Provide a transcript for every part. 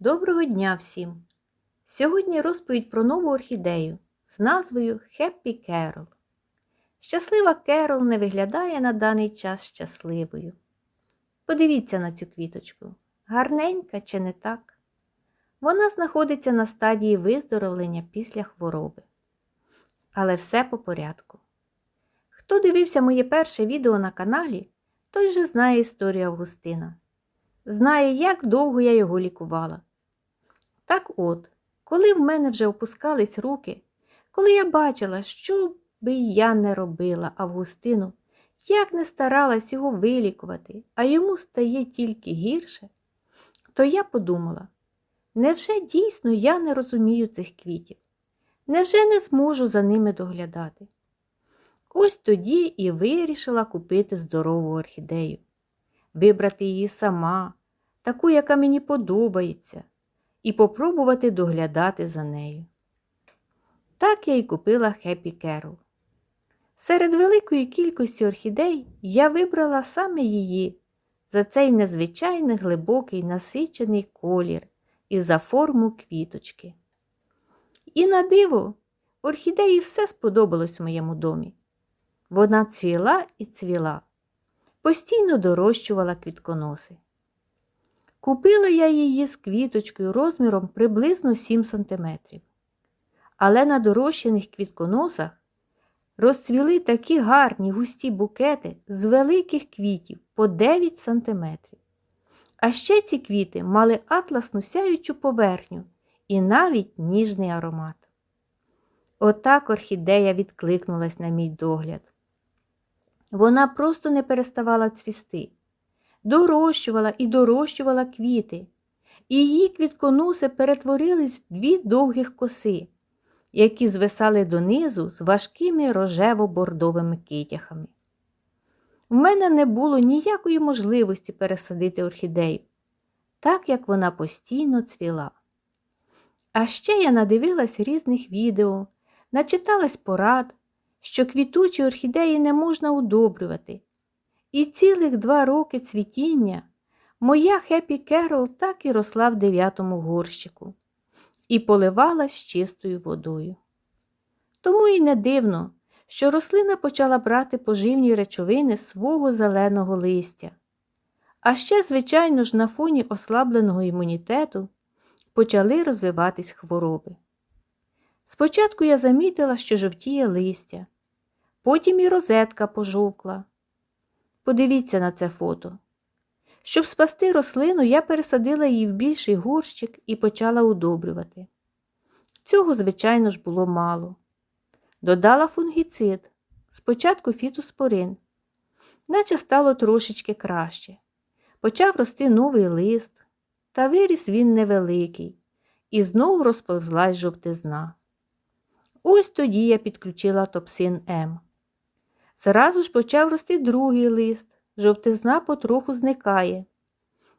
Доброго дня всім! Сьогодні розповідь про нову орхідею з назвою Happy Carol. Щаслива Керол не виглядає на даний час щасливою. Подивіться на цю квіточку. Гарненька чи не так? Вона знаходиться на стадії виздоровлення після хвороби. Але все по порядку. Хто дивився моє перше відео на каналі, той вже знає історію Августина. Знає, як довго я його лікувала. Так от, коли в мене вже опускались руки, коли я бачила, що би я не робила Августину, як не старалась його вилікувати, а йому стає тільки гірше, то я подумала, невже дійсно я не розумію цих квітів? Невже не зможу за ними доглядати? Ось тоді і вирішила купити здорову орхідею, вибрати її сама, таку, яка мені подобається, і попробувати доглядати за нею. Так я й купила Happy Carol. Серед великої кількості орхідей я вибрала саме її за цей незвичайний глибокий насичений колір і за форму квіточки. І на диво, орхідеї все сподобалось в моєму домі. Вона цвіла і цвіла, постійно дорощувала квітконоси. Купила я її з квіточкою розміром приблизно 7 см. Але на дорощених квітконосах розцвіли такі гарні густі букети з великих квітів по 9 см. А ще ці квіти мали атласну сяючу поверхню і навіть ніжний аромат. Отак орхідея відкликнулась на мій догляд. Вона просто не переставала цвісти, дорощувала і дорощувала квіти, і її квітконоси перетворились в дві довгих коси, які звисали донизу з важкими рожево-бордовими китяхами. В мене не було ніякої можливості пересадити орхідею, так як вона постійно цвіла. А ще я надивилась різних відео, начиталась порад, що квітучі орхідеї не можна удобрювати. І цілих два роки цвітіння моя Хеппі Керол так і росла в дев'ятому горщику і поливалась чистою водою. Тому і не дивно, що рослина почала брати поживні речовини свого зеленого листя. А ще, звичайно ж, на фоні ослабленого імунітету почали розвиватись хвороби. Спочатку я замітила, що жовтіє листя, потім і розетка пожовкла. Подивіться на це фото. Щоб спасти рослину, я пересадила її в більший горщик і почала удобрювати. Цього, звичайно ж, було мало. Додала фунгіцид, спочатку фітоспорин, наче стало трошечки краще. Почав рости новий лист, та виріс він невеликий, і знову розповзлась жовтизна. Ось тоді я підключила топсин М. Зразу ж почав рости другий лист, жовтизна потроху зникає.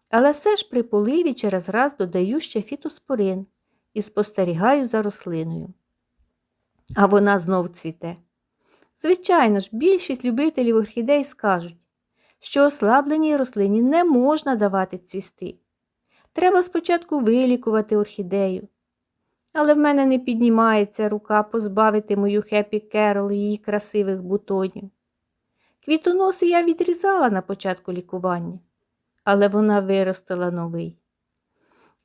Але все ж при поливі через раз додаю ще фітоспорин і спостерігаю за рослиною. А вона знов цвіте. Звичайно ж, більшість любителів орхідей скажуть, що ослабленій рослині не можна давати цвісти. Треба спочатку вилікувати орхідею. Але в мене не піднімається рука позбавити мою Хеппі Керол її красивих бутонів. Квітоноси я відрізала на початку лікування, але вона виростила новий.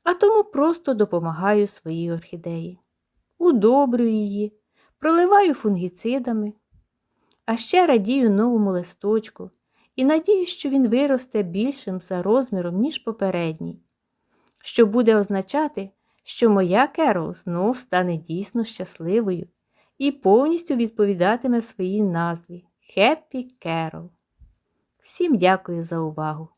А тому просто допомагаю своїй орхідеї. Удобрюю її, проливаю фунгіцидами, а ще радію новому листочку і надію, що він виросте більшим за розміром, ніж попередній, що буде означати, що моя Керол знов стане дійсно щасливою і повністю відповідатиме своїй назві Happy Carol. Всім дякую за увагу!